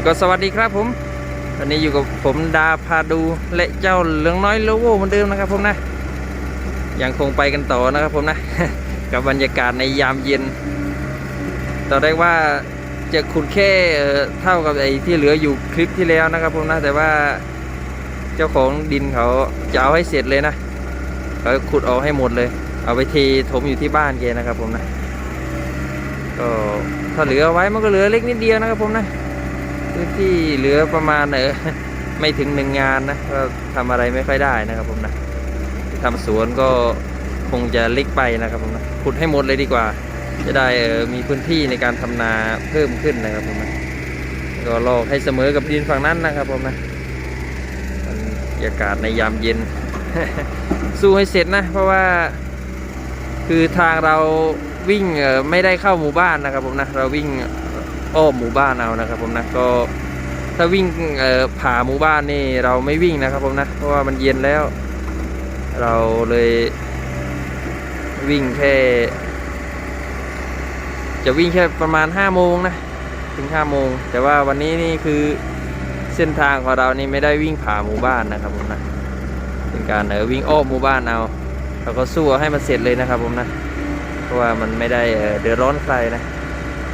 ก็สวัสดีครับผมวันนี้อยู่กับผมดาพาดูและเจ้าเหลืองน้อยโลโวเหมือนเดิมนะครับผมนะยังคงไปกันต่อนะครับผมนะ กับบรรยากาศในยามเย็นตอนแรกว่าจะขุดแค่เอ่อเท่ากับไอ้ที่เหลืออยู่คลิปที่แล้วนะครับผมนะ แต่ว่าเจ้าของดินเขาจะเอาให้เสร็จเลยนะเขาขุดออกให้หมดเลย เอาไปเทถมอยู่ที่บ้านแกนะครับผมนะก็ถ้าเหลือไว้มันก็เหลือเล็กนิดเดียวนะครับผมนะ พื้นที่เหลือประมาณเออไม่ถึงหนึ่งงานนะก็ทำอะไรไม่ค่อยได้นะครับผมนะทำสวนก็คงจะเล็กไปนะครับผมนะขุดให้หมดเลยดีกว่า จะได้เออมีพื้นที่ในการทำนาเพิ่มขึ้นนะครับผมนะก็ลอกให้เสมอกับดินฝั่งนั้นนะครับผมนะบรรยากาศในยามเย็น สู้ให้เสร็จนะ เพราะว่าคือทางเราวิ่งเออไม่ได้เข้าหมู่บ้านนะครับผมนะเราวิ่ง อ้อมหมู่บ้านเอานะครับผมนะก็ถ้าวิ่งผ่าหมู่บ้านนี่เราไม่วิ่งนะครับผมนะเพราะว่ามันเย็นแล้ว เราเลยวิ่งแค่ จะวิ่งแค่ประมาณ5้าโมงนะถึง5้าโมงแต่ว่าวันนี้นี่คือเส้นทางของเรานี่ไม่ได้วิ่งผ่าหมู่บ้านนะครับผมนะเป็นการเออวิ่งอ้อมหมู่บ้านเอาเราก็สู้ให้มันเสร็จเลยนะครับผมนะเพราะว่ามันไม่ได้เดือดร้อนใครนะ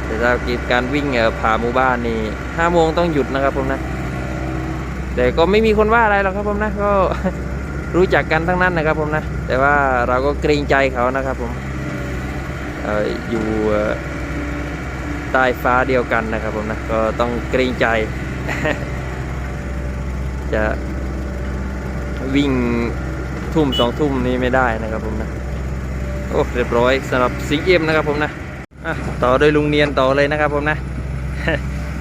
แต่ถ้ากิจการวิ่งเอ่อผ่าหมู่บ้านนี่ห้าโมงต้องหยุดนะครับผมนะ แต่ก็ไม่มีคนว่าอะไรหรอกครับผมนะก็รู้จักกันทั้งนั้นนะครับผมนะ แต่ว่าเราก็เกรงใจเขานะครับผมเอ่ออยู่ใต้ฟ้าเดียวกันนะครับผมนะก็ต้องเกรงใจ จะวิ่งทุ่มสองทุ่มนี้ไม่ได้นะครับผมนะโอ้เรียบร้อยสำหรับสิงเอ็มนะครับผมนะ ต่อโดยลุงเนียนต่อเลยนะครับผมนะ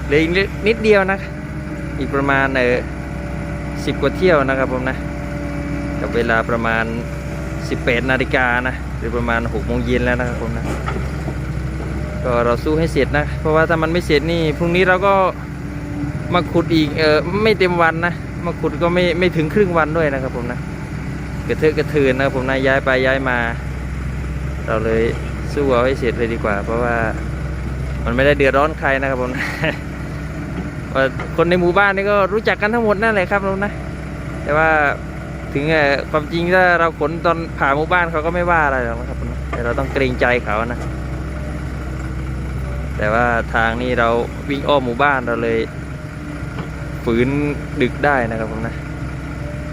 เหลืออีกนิดเดียวนะ อีกประมาณเออสิบกว่าเที่ยวนะครับผมนะ กับเวลาประมาณ 18นาฬิกานะหรือประมาณ6โมงเย็นแล้วนะครับผมนะก็เราสู้ให้เสร็จนะ เพราะว่าถ้ามันไม่เสร็จนี่พรุ่งนี้เราก็มาขุดอีกเออไม่เต็มวันนะมาขุดก็ไม่ไม่ถึงครึ่งวันด้วยนะครับผมนะกระเทอะกระเทือนนะครับผมนะย้ายไปย้ายมา เราเลย สู้เอาให้เสร็จเลยดีกว่า เพราะว่ามันไม่ได้เดือดร้อนใครนะครับผมนะว่าคนในหมู่บ้านนี่ก็รู้จักกันทั้งหมดนั่นแหละครับผมนะแต่ว่าถึงความจริงถ้าเราขนตอนผ่าหมู่บ้านเขาก็ไม่ว่าอะไรหรอกนะครับผมแต่เราต้องเกรงใจเขานะ แต่ว่าทางนี้เราวิ่งอ้อมหมู่บ้านเราเลย ฝืนดึกได้นะครับผมนะ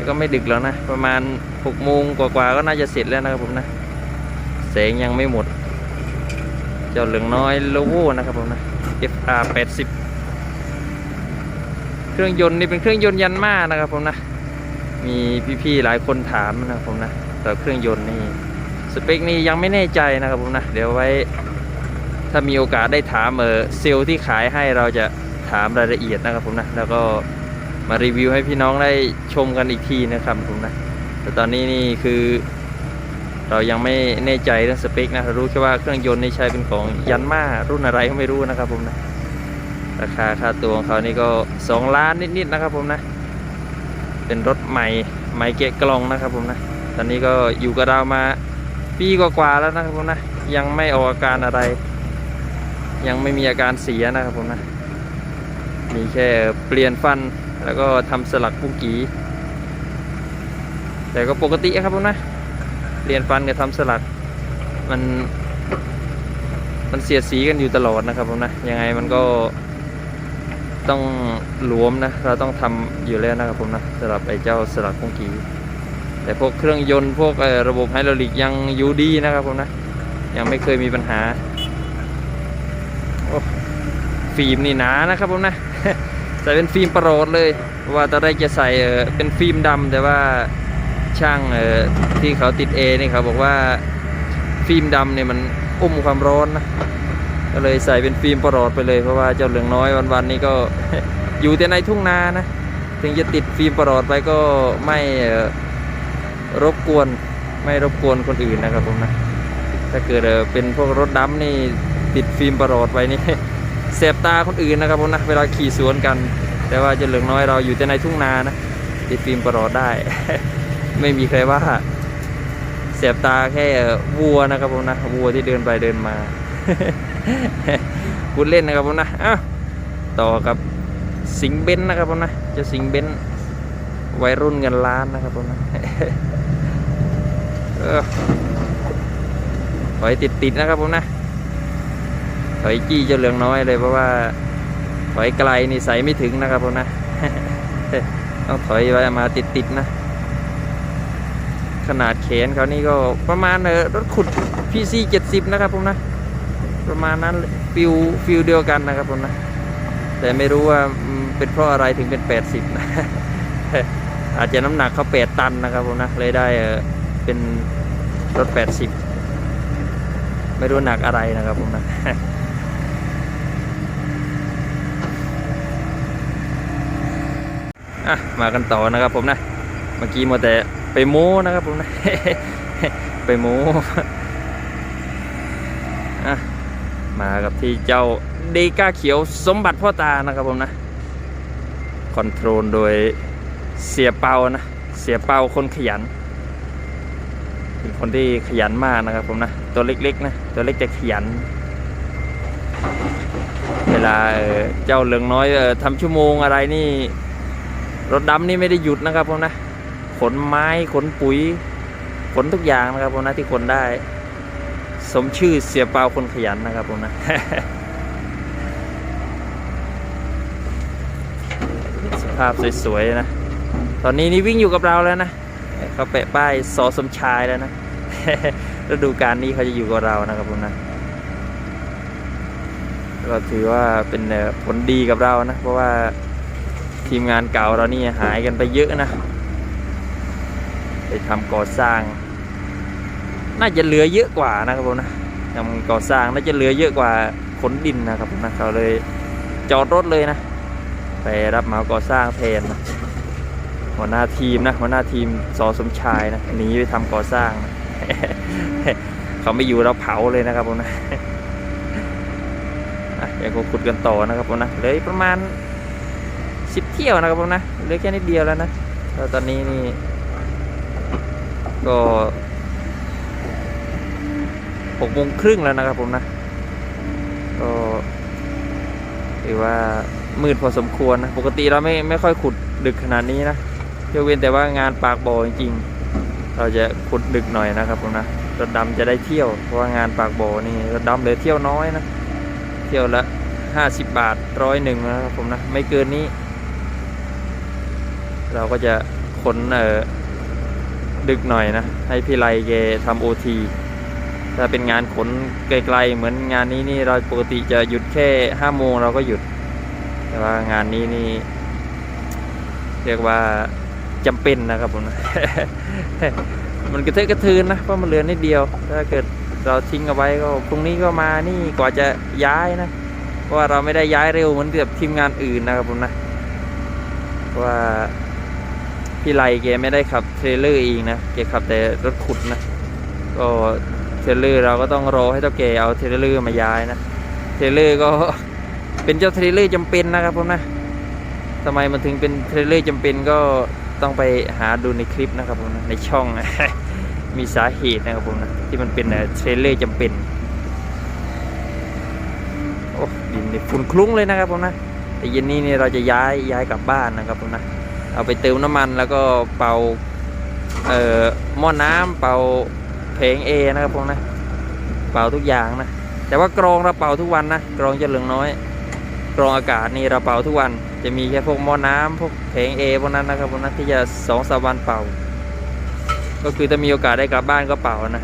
ก็ไม่ดึกแล้วนะ ประมาณ6โมงกว่าๆก็น่าจะเสร็จแล้วนะครับผมนะแสงยังไม่หมด เจ้าเหลืองน้อยโลโวนะครับผมนะ FR 80เครื่องยนต์นี่เป็นเครื่องยนต์ยันมานะครับผมนะ มีพี่ๆหลายคนถามนะครับผมนะต่เครื่องยนต์นี่สเปคนี่ยังไม่แน่ใจนะครับผมนะ เดี๋ยวไว้ถ้ามีโอกาสได้ถามเออเซลที่ขายให้เราจะถามรายละเอียดนะครับผมนะ แล้วก็มารีวิวให้พี่น้องได้ชมกันอีกทีนะครับผมนะแต่ตอนนี้นี่คือ เรายังไม่แน่ใจเรื่องสเปคนะเรารู้แค่ว่าเครื่องยนต์นี่ใช้เป็นของยันมารุ่นอะไรก็ไม่รู้นะครับผมนะราคาค่าตัวของเขานี่ก็ 2 ล้านนิดๆนะครับผมนะ เป็นรถใหม่ใหม่เกะกล่องนะครับผมนะ ตอนนี้ก็อยู่กับเรามาปีกว่าๆแล้วนะครับผมนะ ยังไม่ออกอาการอะไร ยังไม่มีอาการเสียนะครับผมนะ มีแค่เปลี่ยนฟันแล้วก็ทำสลักปุกีแต่ก็ปกติครับผมนะ เปลี่ยนฟันกับทำสลักมัน มันเสียดสีกันอยู่ตลอดนะครับผมนะ ยังไงมันก็ต้องหลวมนะ เราต้องทำอยู่แล้วนะครับผมนะสำหรับไอ้เจ้าสลักปุกกีแต่พวกเครื่องยนต์พวกระบบไฮดรอลิกยังอยู่ดีนะครับผมนะ ยังไม่เคยมีปัญหาฟิล์มนี่หนานะครับผมนะ ใส่เป็นฟิล์มประโรดเลย ว่าตอนแรกจะใส่เออเป็นฟิล์มดำแต่ว่า ช่างเออที่เขาติดเอนี่เขาบอกว่าฟิล์มดำเนี่ยมันอุ้มความร้อนนะก็เลยใส่เป็นฟิล์มประโรดไปเลยเพราะว่าเจ้าเหลืองน้อยวันๆนี้ก็อยู่แต่ในทุ่งนานะถึงจะติดฟิล์มประโรดไปก็ไม่รบกวนไม่รบกวนคนอื่นนะครับผมนะถ้าเกิดเป็นพวกรถดำนี่ติดฟิล์มประโรดไปนี่เสบตาคนอื่นนะครับผมนะเวลาขี่สวนกัน แต่ว่าเจะเหลืองน้อยเราอยู่แต่ในทุ่งนานะติดฟิล์มปลอดได้ ไม่มีใครว่าเสียบตาแค่วัวนะครับผมนะวัวที่เดินไปเดินมาพูดเล่นนะครับผมนะอ้าวต่อกับสิงเบนนะครับผมนะจะสิงเบนวัยรุ่นเงินล้านนะครับผมนะเออถอยติดติดนะครับผมนะถอยจี้เจ้าเหลืองน้อยเลยเพราะว่าถอยไกลนี่ใส่ไม่ถึงนะครับผมนะต้องถอยไว้มาติดติดนะ ขนาดแขนเขานี่ก็ประมาณเออรถขุด PC 70 นะครับผมนะ ประมาณนั้นฟิลฟิลเดียวกันนะครับผมนะ แต่ไม่รู้ว่าเป็นเพราะอะไรถึงเป็น 80 นะ อาจจะน้ำหนักเขา 8 ตันนะครับผมนะ เลยได้เออเป็นรถ 80 ไม่รู้หนักอะไรนะครับผมนะอะมากันต่อนะครับผมนะ เมื่อกี้มัวแต่ ไปโม้นะครับผมนะไปโม้มากับที่เจ้าเดก้าเขียวสมบัติพ่อตานะครับผมนะคอนโทรลโดยเสียเปานะ เสียเปาคนขยัน เป็นคนที่ขยันมากนะครับผมนะ ตัวเล็กๆนะ ตัวเล็กจะขยัน เวลาเจ้าเหลืองน้อยทำชั่วโมงอะไรนี่ รถดำนี่ไม่ได้หยุดนะครับผมนะ ขนไม้ขนปุ๋ย ขนทุกอย่างนะครับผมนะที่ขนได้ สมชื่อเสียเปาคนขยันนะครับผมนะสภาพสวยๆนะ ตอนนี้นี่วิ่งอยู่กับเราแล้วนะเขาแปะป้ายสอสมชายแล้วนะฤดูการนี้เขาจะอยู่กับเรานะครับผมนะก็ถือว่าเป็นผลดีกับเรานะ เพราะว่าทีมงานเก่าเรานี่หายกันไปเยอะนะ ทำก่อสร้าง น่าจะเหลือเยอะกว่านะครับผมนะทำก่อสร้างน่าจะเหลือเยอะกว่าขนดินนะครับผมนะเขาเลยจอดรถเลยนะไปรับเหมาก่อสร้างแทนนะหัวหน้าทีมนะหัวหน้าทีมสอสมชายนะหนีไปทำก่อสร้างนะเขาไม่อยู่เราเผาเลยนะครับผมนะอะยังคงขุดกันต่อนะครับผมนะเหลยประมาณสิบเที่ยวนะครับผมนะเหลือแค่นิดเดียวแล้วนะแล้วตอนนี้นี่ ก็หกโมงครึ่งแล้วนะครับผมนะ ก็ถือว่ามืดพอสมควรนะ ปกติเราไม่ไม่ค่อยขุดดึกขนาดนี้นะยกเว้นแต่ว่างานปากบ่อจริงๆ เราจะขุดดึกหน่อยนะครับผมนะรถดำจะได้เที่ยวเพราะว่างานปากบ่อนี่รถดำเหลือเที่ยวน้อยนะ เที่ยวละห้าสิบบาทร้อยหนึ่งนะครับผมนะ ไม่เกินนี้ เราก็จะขนเอ่อ ดึกหน่อยนะ ให้พี่ไลแกทำโอทีถ้าเป็นงานขนไกลๆเหมือนงานนี้นี่เราปกติจะหยุดแค่ห้าโมงเราก็หยุด แต่ว่างานนี้นี่เรียกว่าจำเป็นนะครับผมนะมันกระเทอะกระทืนนะเพราะมันเหลือนิดเดียว ถ้าเกิดเราทิ้งเอาไว้ก็พรุ่งนี้ก็มานี่กว่าจะย้ายนะเพราะว่าเราไม่ได้ย้ายเร็วเหมือนกับทีมงานอื่นนะครับผมนะว่า พี่ไลแกไม่ได้ขับเทรลเลอร์เองนะแกขับแต่รถขุดนะก็เทรลเลอร์เราก็ต้องรอให้เจ้าแกเอาเทรลเลอร์มาย้ายนะเทรลเลอร์ก็เป็นเจ้าเทรลเลอร์จำเป็นนะครับผมนะทำไมมันถึงเป็นเทรลเลอร์จำเป็นก็ต้องไปหาดูในคลิปนะครับผมนะในช่องมีสาเหตุนะครับผมนะที่มันเป็นเอ่อเทรลเลอร์จำเป็นโอ้ดินนี่ฝุ่นคลุ้งเลยนะครับผมนะแต่เย็นนี้เนี่ยเราจะย้ายย้ายกลับบ้านนะครับผมนะ เอาไปเติมน้ำมันแล้วก็เป่าเอ่อหม้อน้ำเป่าเพลงเอนะครับผมนะเป่าทุกอย่างนะแต่ว่ากรองเราเป่าทุกวันนะกรองจะเหลืองน้อยกรองอากาศนี่เราเป่าทุกวัน จะมีแค่พวกหม้อน้ำพวกเพลงเอพวกนั้นนะครับผมนะที่จะสองสามวันเป่า ก็คือถ้ามีโอกาสได้กลับบ้านก็เป่านะ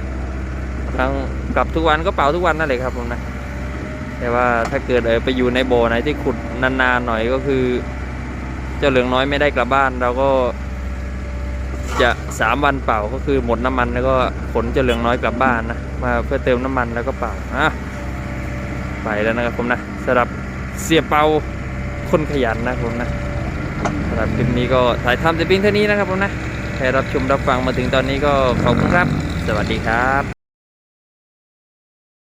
ทั้งกลับทุกวันก็เป่าทุกวันนั่นแหละครับผมนะแต่ว่าถ้าเกิดเออไปอยู่ในโบไหนที่ขุดนานๆหน่อยก็คือ เจ้าเหลืองน้อยไม่ได้กลับบ้านเราก็จะสามวันเป่าก็คือหมดน้ำมันแล้วก็ขนเจ้าเหลืองน้อยกลับบ้านนะมาเพื่อเติมน้ำมันแล้วก็เป่าอะไปแล้วนะครับผมนะสำหรับเสียเป่าคนขยันนะครับผมนะสำหรับคลิปนี้ก็ถ่ายทำแต่เพียงเท่านี้นะครับผมนะใครรับชมรับฟังมาถึงตอนนี้ก็ขอบคุณครับ สวัสดีครับ